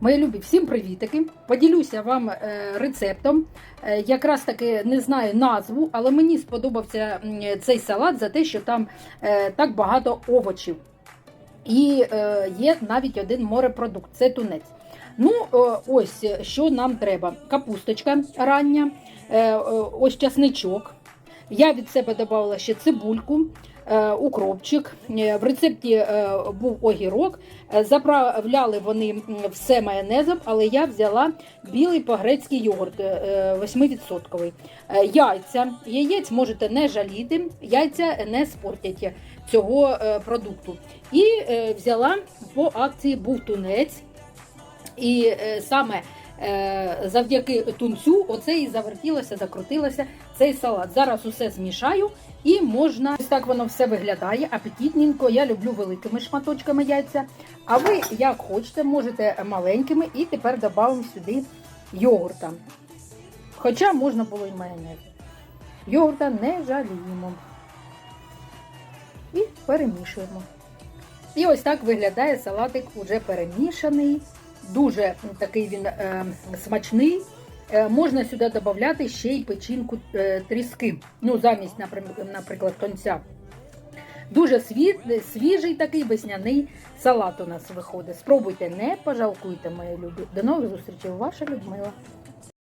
Мої любі, всім привітики! Поділюся вам е, рецептом. Е, якраз таки не знаю назву, але мені сподобався цей салат за те, що там е, так багато овочів. І є навіть один морепродукт це тунець. Ну, ось що нам треба: капусточка рання, ось часничок. Я від себе додавала ще цибульку, е, укропчик. Е, В рецепті е, був огірок. Заправляли вони все майонезом, але я взяла білий по-грецький йогурт е, 8%. Е, Яйця. Яєць можете не жаліти, яйця не спортять цього продукту. І взяла по акції був тунець. І саме завдяки тунцю оце і завертілося, закрутилося цей салат. Зараз усе змішаю і можна. Ось так воно все виглядає апетитненько. Я люблю великими шматочками яйця. А ви, як хочете, можете маленькими і тепер додамо сюди йогурта. Хоча можна було і майонез. Йогурта не жаліємо. І перемішуємо. І ось так виглядає салатик уже перемішаний. Дуже такий він е, смачний. Е, можна сюди додати ще й печінку е, тріски. Ну, замість, наприклад, тонця. Дуже свіжий такий весняний салат у нас виходить. Спробуйте, не пожалкуйте, мої любі. До нових зустрічей, ваша Людмила.